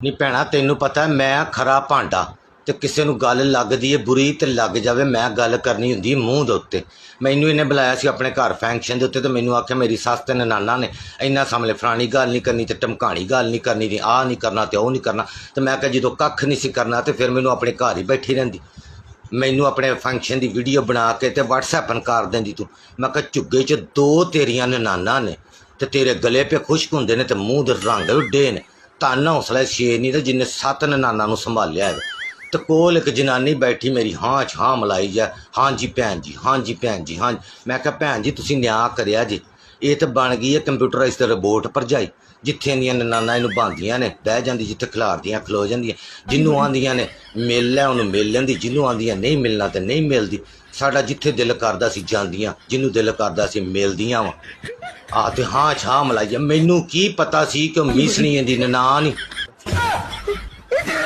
ਨਹੀਂ ਭੈਣਾ, ਤੈਨੂੰ ਪਤਾ ਮੈਂ ਖਰਾ ਭਾਂਡਾ ਤੇ ਕਿਸੇ ਨੂੰ ਗੱਲ ਲੱਗਦੀ ਏ ਬੁਰੀ ਤੇ ਲੱਗ ਜਾਵੇ, ਮੈਂ ਗੱਲ ਕਰਨੀ ਹੁੰਦੀ ਮੂੰਹ ਦੇ ਉੱਤੇ। ਮੈਨੂੰ ਇਹਨੇ ਬੁਲਾਇਆ ਸੀ ਆਪਣੇ ਘਰ ਫੰਕਸ਼ਨ ਦੇ ਉੱਤੇ ਤੇ ਮੈਨੂੰ ਆਖਿਆ, ਮੇਰੀ ਸੱਸ ਤੇ ਨਨਾਨਾ ਨੇ ਇੰਨਾ ਸਾਹਮਣੇ ਫਲਾਣੀ ਗੱਲ ਨਹੀਂ ਕਰਨੀ ਤੇ ਟਮਕਾਣੀ ਗੱਲ ਨਹੀਂ ਕਰਨੀ ਦੀ ਆਹ ਨਹੀਂ ਕਰਨਾ ਤੇ ਉਹ ਨਹੀਂ ਕਰਨਾ। ਤੇ ਮੈਂ ਕਿਹਾ, ਜਦੋਂ ਕੱਖ ਨਹੀਂ ਸੀ ਕਰਨਾ ਤੇ ਫਿਰ ਮੈਨੂੰ ਆਪਣੇ ਘਰ ਹੀ ਬੈਠੀ ਰਹਿੰਦੀ। ਮੈਨੂੰ ਆਪਣੇ ਫੰਕਸ਼ਨ ਦੀ ਵੀਡੀਓ ਬਣਾ ਕੇ ਤੇ WhatsApp ਨ ਕਰ ਦਿੰਦੀ ਤੂੰ। ਮੈਂ ਕਿਹਾ, ਝੁੱਗੇ 'ਚ ਦੋ ਤੇਰੀਆਂ ਨਨਾਨਾ ਨੇ ਤੇ ਤੇਰੇ ਗਲੇ 'ਤੇ ਖੁਸ਼ਕ ਹੁੰਦੇ ਨੇ ਤੇ ਮੂੰਹ ਦੇ ਰੰਗ ਉੱਡੇ ਨੇ। ਤਾਂ ਹੌਸਲਾ ਛੇ ਨਹੀਂ ਤੇ ਜਿੰਨੇ ਸੱਤ ਨਨਾਨਾ ਨੂੰ ਸੰਭਾਲਿਆ ਹੈ। ਤੇ ਕੋਲ ਇੱਕ ਜਨਾਨੀ ਬੈਠੀ ਮੇਰੀ, ਹਾਂ ਚ ਹਾਂ ਮਲਾਈ ਜਾ ਹਾਂਜੀ ਭੈਣ ਜੀ ਹਾਂਜੀ ਭੈਣ ਜੀ, ਹਾਂ ਮੈਂ ਕਿਹਾ, ਭੈਣ ਜੀ, ਤੁਸੀਂ ਨਿਆਂ ਕਰਿਆ ਜੀ। ਇਹ ਤਾਂ ਬਣ ਗਈ ਹੈ ਕੰਪਿਊਟਰਾਈਜ਼ ਤੇ ਰਿਬੋਟ ਭਰਜਾਈ, ਜਿੱਥੇ ਦੀਆਂ ਨਨਾਨਾ ਇਹਨੂੰ ਬਾਂਦੀਆਂ ਨੇ, ਬਹਿ ਜਾਂਦੀ ਜਿੱਥੇ ਖਿਲਾਰਦੀਆਂ, ਖਲੋ ਜਾਂਦੀਆਂ, ਜਿਹਨੂੰ ਆਂਦੀਆਂ ਨੇ, ਮਿਲ ਲੈ ਉਹਨੂੰ ਮਿਲ ਲੈਂਦੀ, ਜਿਹਨੂੰ ਆਂਦੀਆਂ ਨਹੀਂ ਮਿਲਣਾ ਤੇ ਨਹੀਂ ਮਿਲਦੀ। ਸਾਡਾ ਜਿੱਥੇ ਦਿਲ ਕਰਦਾ ਸੀ ਜਾਂਦੀਆਂ, ਜਿਹਨੂੰ ਦਿਲ ਕਰਦਾ ਸੀ ਮਿਲਦੀਆਂ ਵਾ। ਆ ਤੇ ਹਾਂ ਛਾ ਮਲਾਈਆ ਮੈਨੂੰ ਕੀ ਪਤਾ ਸੀ ਕਿ ਉਹ ਦੀ ਨਨਾਣ ਹੀ।